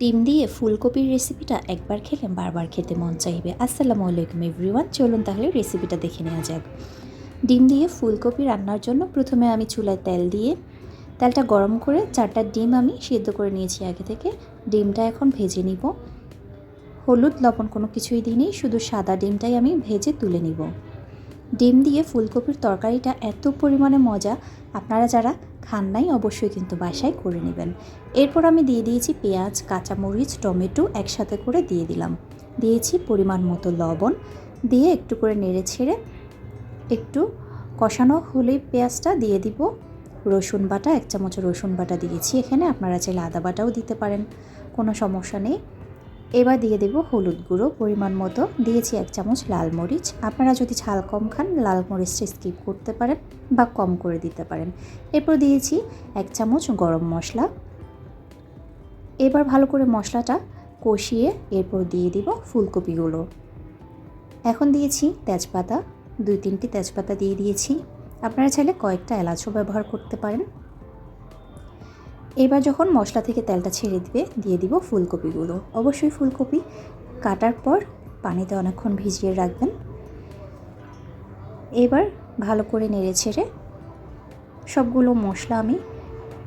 ডিম দিয়ে ফুলকপির রেসিপিটা একবার খেলে বারবার খেতে মন চাইবে। আসসালামু আলাইকুম এভরিওয়ান চলুন তাহলে রেসিপিটা দেখে নেওয়া যাক। ডিম দিয়ে ফুলকপি রান্নার জন্য প্রথমে আমি চুলায় তেল দিয়ে, তেলটা গরম করে চারটা ডিম আমি সিদ্ধ করে নিয়েছি আগে থেকে। ডিমটা এখন ভেজে নিব। হলুদ, লবণ কোনো কিছুই দিইনি, শুধু সাদা ডিমটাই আমি ভেজে তুলে নিব। ডিম দিয়ে ফুলকপির তরকারিটা এত পরিমাণে মজা। আপনারা যারা খান নাই অবশ্যই কিন্তু বাসায় করে নেবেন। এরপর আমি দিয়ে দিয়েছি পেঁয়াজ, কাঁচামরিচ, টমেটো একসাথে করে দিয়ে দিলাম। দিয়েছি পরিমাণ মতো লবণ। দিয়ে একটু করে নেড়ে ছেড়ে একটু কষানো হলেই পেঁয়াজটা দিয়ে দিব। রসুন বাটা, এক চামচ রসুন বাটা দিয়েছি। এখানে আপনারা চাইলে আদা বাটাও দিতে পারেন। কোনো সমস্যা নেই। এবার দিয়ে দেব হলুদ গুঁড়ো পরিমাণ মতো। দিয়েছি এক চামচ লাল মরিচ। আপনারা যদি ঝাল কম খান, লাল মরিচটা স্কিপ করতে পারেন বা কম করে দিতে পারেন। এরপর দিয়েছি এক চামচ গরম মশলা। এবার ভালো করে মশলাটা কষিয়ে এরপর দিয়ে দিব ফুলকপিগুলো। এখন দিয়েছি তেজপাতা। দুই তিনটি তেজপাতা দিয়ে দিয়েছি। আপনারা চাইলে কয়েকটা এলাচও ব্যবহার করতে পারেন। এবার যখন মশলা থেকে তেলটা ছেড়ে দিবে, দিয়ে দিব ফুলকপিগুলো। অবশ্যই ফুলকপি কাটার পর পানিতে অনেকক্ষণ ভিজিয়ে রাখবেন। এবার ভালো করে নেড়ে ছেড়ে সবগুলো মশলা আমি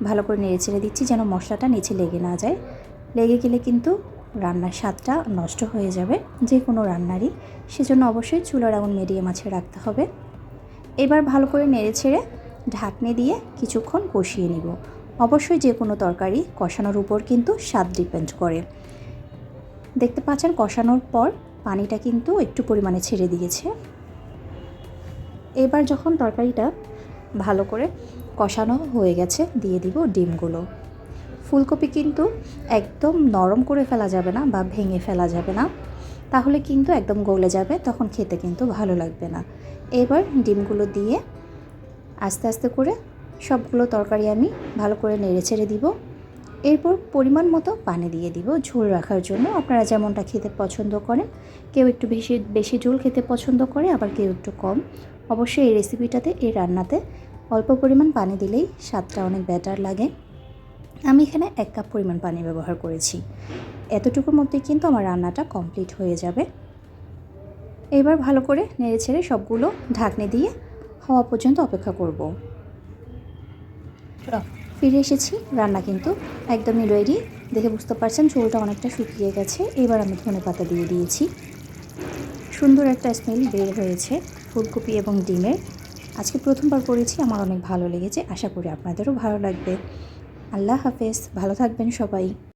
ভালো করে নেড়ে ছেড়ে দিচ্ছি যেন মশলাটা নিচে লেগে না যায়। লেগে গেলে কিন্তু রান্নার স্বাদটা নষ্ট হয়ে যাবে যে কোনো রান্নারই। সেজন্য অবশ্যই চুলার আগুন মিডিয়াম আছে রাখতে হবে। এবার ভালো করে নেড়ে ছেড়ে ঢাকনি দিয়ে কিছুক্ষণ কষিয়ে নিব। অবশ্যই যে কোনো তরকারি কষানোর উপর কিন্তু স্বাদ ডিপেন্ড করে। দেখতে পাচ্ছেন, কষানোর পর পানিটা কিন্তু একটু পরিমাণে ছেড়ে দিয়েছে। এবার যখন তরকারিটা ভালো করে কষানো হয়ে গেছে, দিয়ে দিব ডিমগুলো। ফুলকপি কিন্তু একদম নরম করে ফেলা যাবে না বা ভেঙে ফেলা যাবে না। তাহলে কিন্তু একদম গলে যাবে, তখন খেতে কিন্তু ভালো লাগবে না। এবার ডিমগুলো দিয়ে আস্তে আস্তে করে সবগুলো তরকারি আমি ভালো করে নেড়ে ছেড়ে দিব। এরপর পরিমাণ মতো পানি দিয়ে দিব ঝোল রাখার জন্য। আপনারা যেমনটা খেতে পছন্দ করেন, কেউ একটু বেশি বেশি ঝোল খেতে পছন্দ করে, আবার কেউ একটু কম। অবশ্যই এই রেসিপিটাতে এই রান্নাতে অল্প পরিমাণ পানি দিলেই স্বাদটা অনেক বেটার লাগে। আমি এখানে এক কাপ পরিমাণ পানি ব্যবহার করেছি। এতটুকুর মধ্যে কিন্তু আমার রান্নাটা কমপ্লিট হয়ে যাবে। এবার ভালো করে নেড়ে ছেড়ে সবগুলো ঢাকনি দিয়ে হওয়া পর্যন্ত অপেক্ষা করব। ফিরে এসেছি। রান্না কিন্তু একদমই রেডি দেখে বুঝতে পারছেন ঝোলটা অনেকটা শুকিয়ে গেছে। এবার আমি ধনে পাতা দিয়ে দিয়েছি। সুন্দর একটা স্মেল বের হয়েছে ফুলকপি এবং ডিমের। আজকে প্রথমবার করেছি, আমার অনেক ভালো লেগেছে। আশা করি আপনাদেরও ভালো লাগবে। আল্লাহ হাফেজ। ভালো থাকবেন সবাই।